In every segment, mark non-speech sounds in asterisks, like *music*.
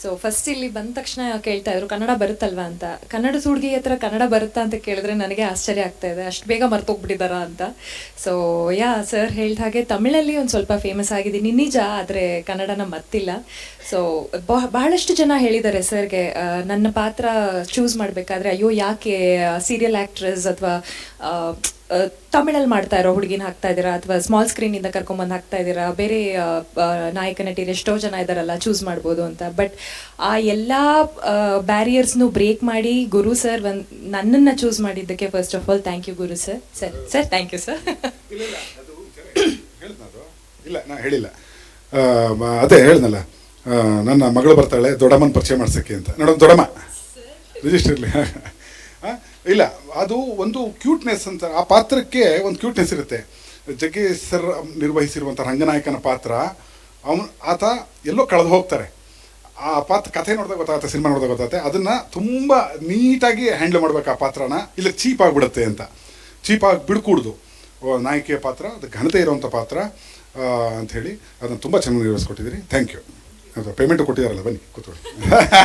So first ಇಲ್ಲಿ ಬಂದ ತಕ್ಷಣ ಕೇಳ್ತಾ ಇದ್ರು, ಕನ್ನಡ ಬರುತ್ತಲ್ವಾ ಅಂತ. ಕನ್ನಡ ಹುಡುಗಿ ಹತ್ರ ಕನ್ನಡ ಬರುತ್ತಾ ಅಂತ ಕೇಳಿದ್ರೆ ನನಗೆ ಆಶ್ಚರ್ಯ ಆಗ್ತಾ ಇದೆ. ಅಷ್ಟು ಬೇಗ ಮರ್ತೋಗ್ಬಿಟ್ಟಿದಾರ ಅಂತ. ಸೊ ಯಾ ಸರ್ ಹೇಳ್ದ ಹಾಗೆ ತಮಿಳಲ್ಲಿ ಒಂದು ಸ್ವಲ್ಪ ಫೇಮಸ್ ಆಗಿದ್ದೀನಿ. ನಿಜ, ಆದರೆ ಕನ್ನಡನ ಮರ್ತಿಲ್ಲ ಸೊ ಬಹಳಷ್ಟು ಜನ ಹೇಳಿದ್ದಾರೆ ಸರ್ಗೆ ನನ್ನ ಪಾತ್ರ ಚೂಸ್ ಮಾಡಬೇಕಾದ್ರೆ, ಅಯ್ಯೋ, ಯಾಕೆ ಸೀರಿಯಲ್ ಆ್ಯಕ್ಟ್ರೆಸ್ ಅಥವಾ ತಮಿಳಲ್ಲಿ ಮಾಡ್ತಾ ಇರೋ ಹುಡುಗಿನ ಹಾಕ್ತಾ ಇದ್ದೀರಾ? ಅಥವಾ ಸ್ಮಾಲ್ ಸ್ಕ್ರೀನಿಂದ ಕರ್ಕೊಂಬಂದು ಹಾಕ್ತಾ ಇದ್ದೀರಾ? ಬೇರೆ ನಾಯಕ ನಟಿಯರು ಎಷ್ಟೋ ಜನ ಇದ್ದಾರಲ್ಲ ಚೂಸ್ ಮಾಡ್ಬೋದು ಅಂತ. ಬಟ್ ಆ ಎಲ್ಲ ಬ್ಯಾರಿಯರ್ಸ್ನು ಬ್ರೇಕ್ ಮಾಡಿ ಗುರು ಸರ್ ಒಂದು ನನ್ನನ್ನು ಚೂಸ್ ಮಾಡಿದ್ದಕ್ಕೆ first of all thank you Guru sir sir sir thank you sir ಇಲ್ಲ ಇಲ್ಲ ಅದು *coughs* ಹೇಳಿದ್ನ ಇಲ್ಲ ನಾ ಹೇಳಿಲ್ಲ. ಅದೇ ಹೇಳಿದ್ನಲ್ಲ. ನನ್ನ ಮಗಳು ಬರ್ತಾಳೆ ದೊಡ್ಡಮ್ಮನ ಪರಿಚಯ ಮಾಡ್ಸಕ್ಕೆ ಅಂತ. ನೋಡೋಣ ದೊಡ್ಡಮ್ಮ. ರಿಜಿಸ್ಟರ್ಲಿ *laughs* ಇಲ್ಲ, ಅದು ಒಂದು ಕ್ಯೂಟ್ನೆಸ್ ಅಂತ, ಆ ಪಾತ್ರಕ್ಕೆ ಒಂದು ಕ್ಯೂಟ್ನೆಸ್ ಇರುತ್ತೆ. ಜಗ್ಗೇಶ್ ಸರ್ ನಿರ್ವಹಿಸಿರುವಂಥ ರಂಗನಾಯಕನ ಪಾತ್ರ, ಅವನು, ಆತ ಎಲ್ಲೋ ಕಳೆದು ಹೋಗ್ತಾರೆ. ಆ ಪಾತ್ರ, ಕಥೆ ನೋಡಿದಾಗ ಗೊತ್ತಾಗುತ್ತೆ, ಸಿನಿಮಾ ನೋಡಿದಾಗ ಗೊತ್ತಾಗುತ್ತೆ. ಅದನ್ನು ತುಂಬ ನೀಟಾಗಿ ಹ್ಯಾಂಡಲ್ ಮಾಡ್ಬೇಕು ಆ ಪಾತ್ರನ. ಇಲ್ಲ ಚೀಪ್ ಆಗಿಬಿಡುತ್ತೆ ಅಂತ. ಚೀಪ್ ಆಗಿ ಬಿಡ್ಕೂಡ್ದು. ನಾಯಕಿಯ ಪಾತ್ರ, ಅದು ಘನತೆ ಇರುವಂಥ ಪಾತ್ರ ಅಂಥೇಳಿ ಅದನ್ನು ತುಂಬ ಚೆನ್ನಾಗಿ ನಿರ್ವಹಿಸ್ಕೊಟ್ಟಿದ್ದೀರಿ ಥ್ಯಾಂಕ್ ಯು ಅದು ಪೇಮೆಂಟು ಕೊಟ್ಟಿದ್ದಾರಲ್ಲ ಬನ್ನಿ, ಕೂತ್ಕೊಳ್ಳಿ.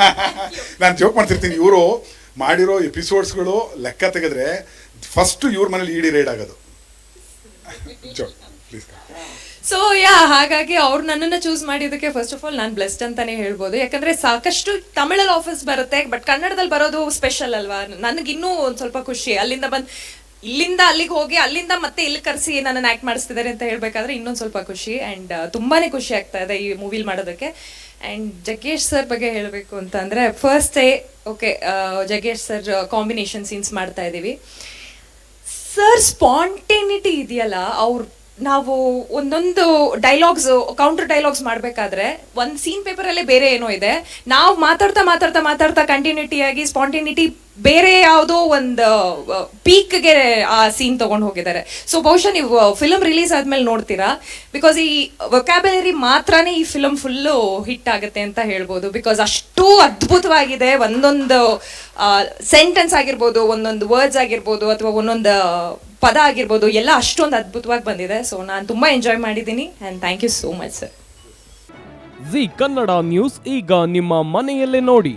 *laughs* ನಾನು ಜೋಕ್ ಮಾಡ್ತಿರ್ತೀನಿ, ಇವರು ಮಾಡಿರೋ ಎಪಿಸೋಡ್ಸ್ಗಳು ಲೆಕ್ಕ ತೆಗೆದ್ರೆ ಫಸ್ಟ್ ಇವ್ರ ಮನೇಲಿ ಇಡಿ ರೇಡ್ ಆಗೋದು. ಸೊ ಯಾ ಹಾಗಾಗಿ ಅವ್ರು ನನ್ನನ್ನು ಚೂಸ್ ಮಾಡಿದ್ದಕ್ಕೆ ಫಸ್ಟ್ ಆಫ್ ಆಲ್ ನಾನು ಬ್ಲೆಸ್ಡ್ ಅಂತಾನೆ ಹೇಳ್ಬೋದು. ಯಾಕಂದ್ರೆ ಸಾಕಷ್ಟು ತಮಿಳಲ್ಲಿ ಆಫೀಸ್ ಬರುತ್ತೆ ಬಟ್ ಕನ್ನಡದಲ್ಲಿ ಬರೋದು ಸ್ಪೆಷಲ್ ಅಲ್ವಾ? ನನಗಿನ್ನೂ ಒಂದು ಸ್ವಲ್ಪ ಖುಷಿ. ಅಲ್ಲಿಂದ ಬಂದು, ಇಲ್ಲಿಂದ ಅಲ್ಲಿಗೆ ಹೋಗಿ, ಅಲ್ಲಿಂದ ಮತ್ತೆ ಇಲ್ಲಿ ಕರೆಸಿ ನನ್ನನ್ನು ಆ್ಯಕ್ಟ್ ಮಾಡಿಸ್ತಿದ್ದಾರೆ ಅಂತ ಹೇಳಬೇಕಾದ್ರೆ ಇನ್ನೊಂದು ಸ್ವಲ್ಪ ಖುಷಿ ಆ್ಯಂಡ್ ತುಂಬಾ ಖುಷಿ ಆಗ್ತಾ ಇದೆ ಈ ಮೂವಿಲಿ ಮಾಡೋದಕ್ಕೆ. ಆ್ಯಂಡ್ ಜಗ್ಗೇಶ್ ಸರ್ ಬಗ್ಗೆ ಹೇಳಬೇಕು ಅಂತ ಅಂದರೆ first day okay Jaggesh sir combination scenes ಮಾಡ್ತಾ ಇದ್ದೀವಿ ಸರ್ ಸ್ಪಾಂಟೇನಿಟಿ ಇದೆಯಲ್ಲ, ಅವ್ರು ನಾವು ಒಂದೊಂದು ಡೈಲಾಗ್ಸ್ ಕೌಂಟರ್ ಡೈಲಾಗ್ಸ್ ಮಾಡಬೇಕಾದ್ರೆ ಒಂದು ಸೀನ್ ಪೇಪರಲ್ಲೇ ಬೇರೆ ಏನೋ ಇದೆ. ನಾವು ಮಾತಾಡ್ತಾ ಮಾತಾಡ್ತಾ ಮಾತಾಡ್ತಾ ಕಂಟಿನ್ಯೂಟಿ ಆಗಿ ಸ್ಪಾಂಟೇನಿಟಿ ಬೇರೆ ಯಾವುದೋ ಒಂದು ಪೀಕ್ಗೆ ಆ ಸೀನ್ ತಗೊಂಡು ಹೋಗಿದ್ದಾರೆ. ಸೊ ಬಹುಶಃ ನೀವು ಫಿಲಮ್ ರಿಲೀಸ್ ಆದ್ಮೇಲೆ ನೋಡ್ತೀರಾ? ಬಿಕಾಸ್ ಈ ವೊಕ್ಯಾಬಲರಿ ಮಾತ್ರನೇ ಈ ಫಿಲಮ್ ಫುಲ್ಲು ಹಿಟ್ ಆಗುತ್ತೆ ಅಂತ ಹೇಳ್ಬೋದು. ಬಿಕಾಸ್ ಅಷ್ಟು ಅದ್ಭುತವಾಗಿದೆ. ಒಂದೊಂದು ಸೆಂಟೆನ್ಸ್ ಆಗಿರ್ಬೋದು, ಒಂದೊಂದು ವರ್ಡ್ಸ್ ಆಗಿರ್ಬೋದು, ಅಥವಾ ಒಂದೊಂದು ಪದ ಆಗಿರ್ಬೋದು, ಎಲ್ಲ ಅಷ್ಟೊಂದು ಅದ್ಭುತವಾಗಿ ಬಂದಿದೆ. ಸೊ ನಾನು ತುಂಬ ಎಂಜಾಯ್ ಮಾಡಿದ್ದೀನಿ and thank you so much sir Zee Kannada news ಈಗ ನಿಮ್ಮ ಮನೆಯಲ್ಲೇ ನೋಡಿ.